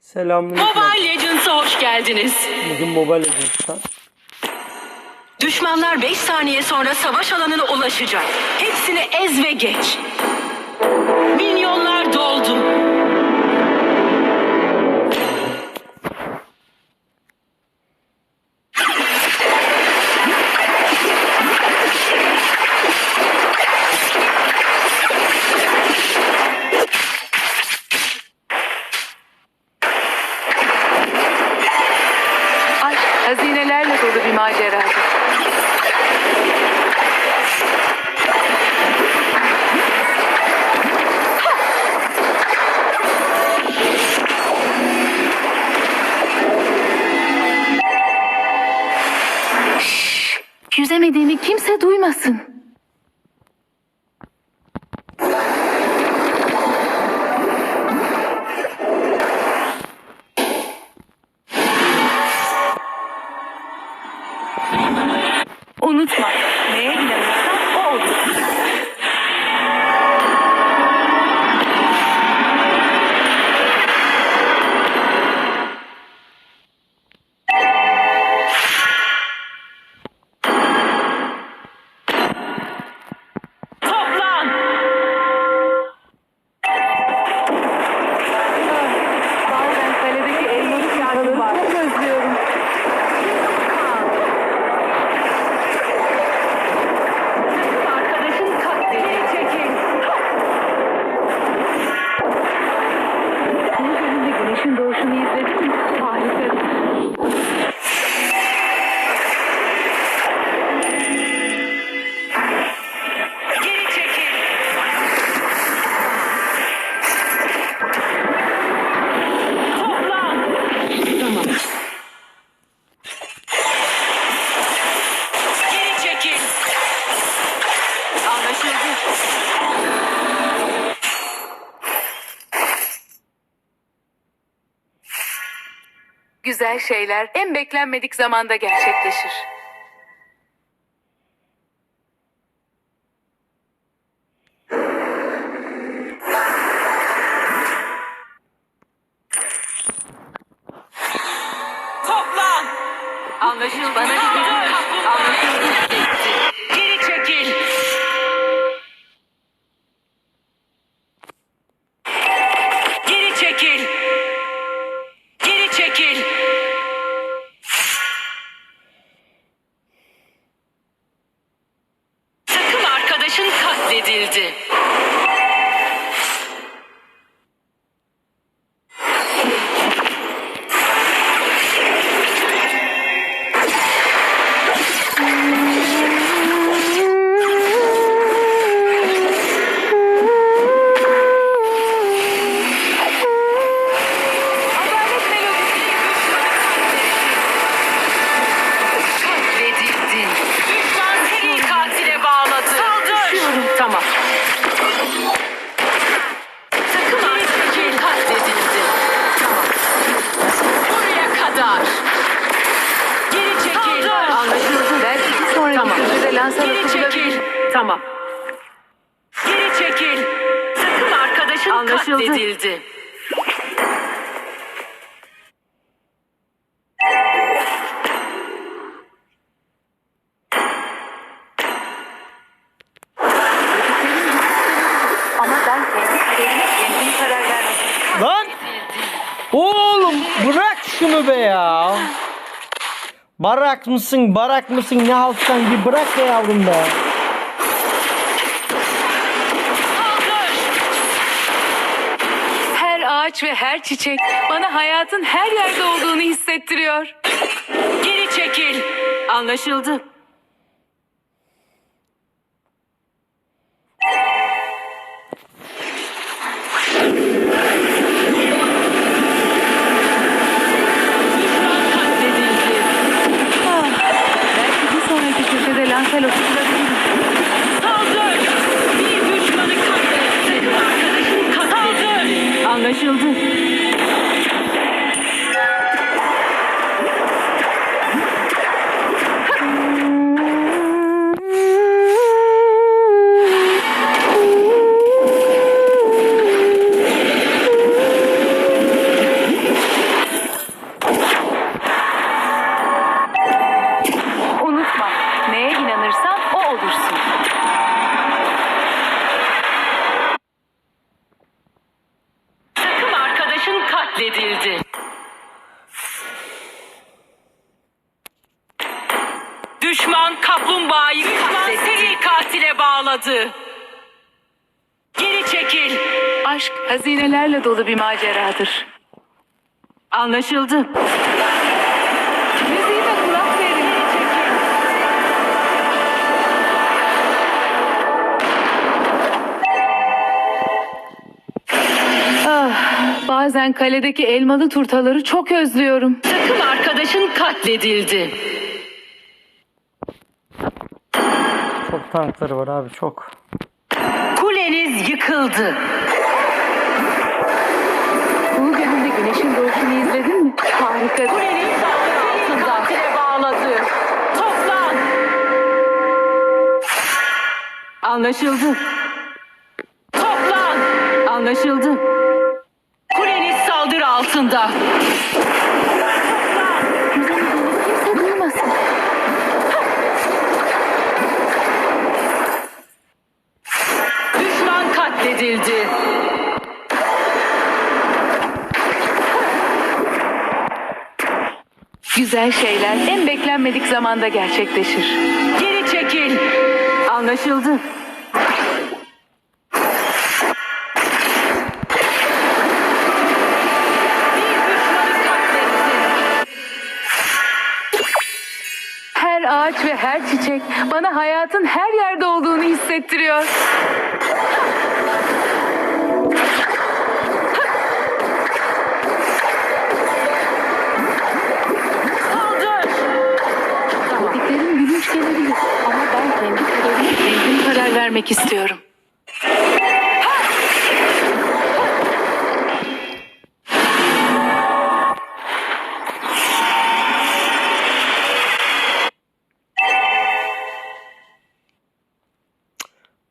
Selamünaleyküm. Mobile Legends'a hoş geldiniz. Bugün Mobile Legends'ta. Düşmanlar 5 saniye sonra savaş alanına ulaşacak. Hepsini ez ve geç. Yüzemediğini kimse duymasın. Güzel şeyler en beklenmedik zamanda gerçekleşir. Toplan! Anlaşıldı. Lancelot Geri çekil. Tamam. Geri çekil. Takım arkadaşın Anlaşıldı. katledildi. Ama ben kendi kaderime kendim karar vermek. Lan! Oğlum bırak şunu be ya. Barak mısın, barak mısın ne halktan bir bırak be yavrum be. Her ağaç ve her çiçek bana hayatın her yerde olduğunu hissettiriyor. Geri çekil. Anlaşıldı. Bağladı. Geri çekil. Aşk hazinelerle dolu bir maceradır. Anlaşıldı. Müziğime kulak verin. Ah, bazen kaledeki elmalı turtaları çok özlüyorum. Takım arkadaşın katledildi. Tankları var abi çok. Kuleniz yıkıldı. Kuğu Gölü'nde güneşin doğuşunu izledin mi? Harika. Kuleniz saldırı altında. Katile bağladı. Toplan. Anlaşıldı. Toplan. Anlaşıldı. Kuleniz saldırı altında. Güzel şeyler en beklenmedik zamanda gerçekleşir. Geri çekil. Anlaşıldı. Her ağaç ve her çiçek bana hayatın her yerde olduğunu hissettiriyor. Gelebilir ama ben kendi kararıma kendim karar vermek istiyorum.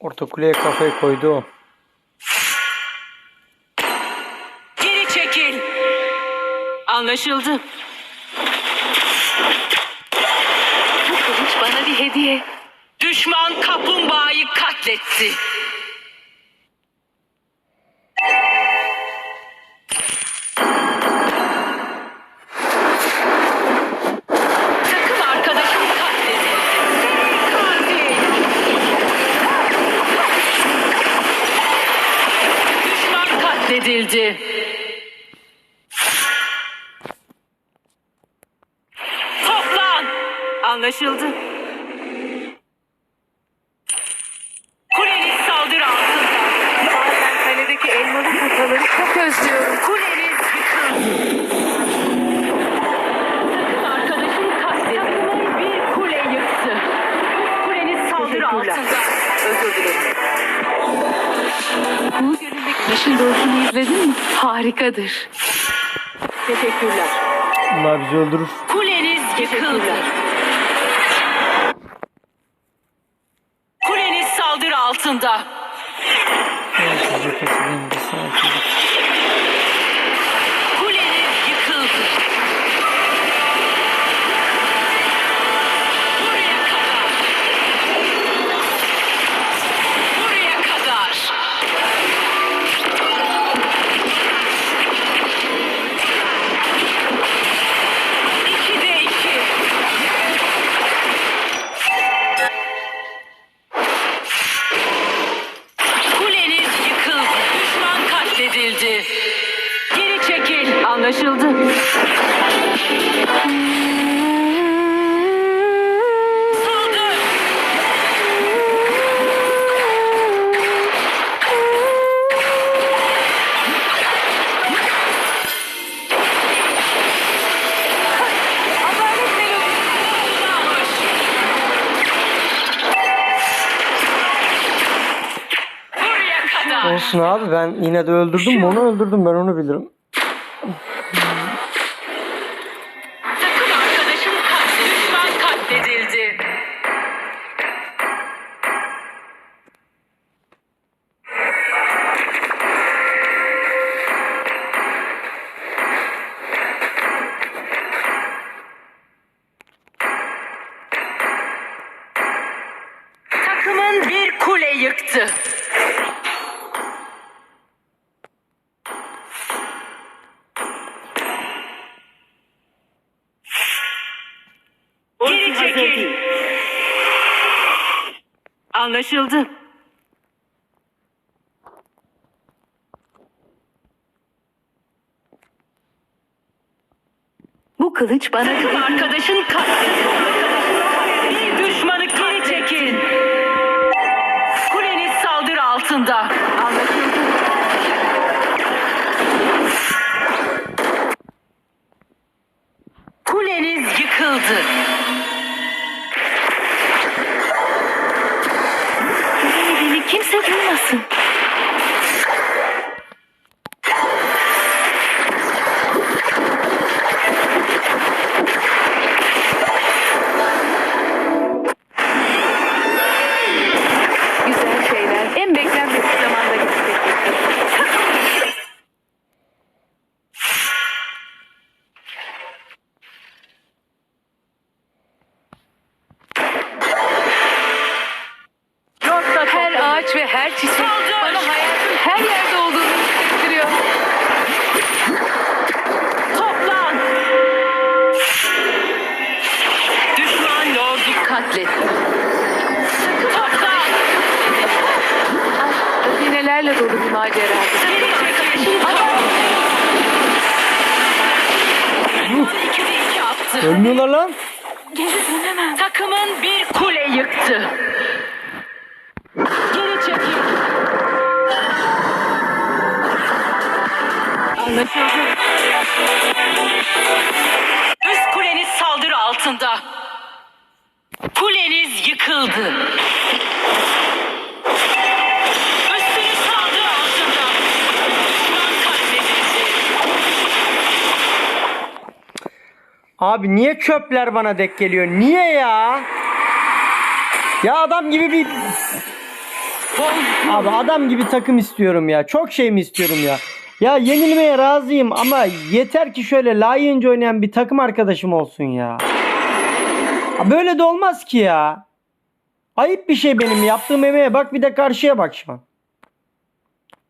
Orta kuleye kafayı koydu o. Geri çekil. Anlaşıldı. Hediye. Düşman kaplumbağayı. Düşman katledildi. Toplan. Anlaşıldı. Güneşin doğuşunu izledin mi? Harikadır. Teşekkürler. Bunlar bizi öldürür. Kuleniz yıkıldı. Kuleniz saldırı altında. Abi ben yine de öldürdüm onu öldürdüm ben onu bilirim. Geri çekil. Anlaşıldı. Bu kılıç bana Takım arkadaşın katledildi. Bir düşmanı geri çekin. Kuleniz saldırı altında. Macera. Ölmüyorlar lan. Geri dönemem. Takımın bir kule yıktı. Geri çekil. Anlaşıldı. Üst kuleniz saldırı altında. Kuleniz yıkıldı. Üstünüz saldırı altında. Düşman katledildi. Abi niye çöpler bana dek geliyor? Niye ya? Ya adam gibi bir Abi adam gibi takım istiyorum ya. Çok şey mi istiyorum ya? Ya yenilmeye razıyım ama yeter ki şöyle layığınca oynayan bir takım arkadaşım olsun ya. Böyle de olmaz ki ya. Ayıp bir şey benim yaptığım emeğe bak bir de karşıya bak şu an.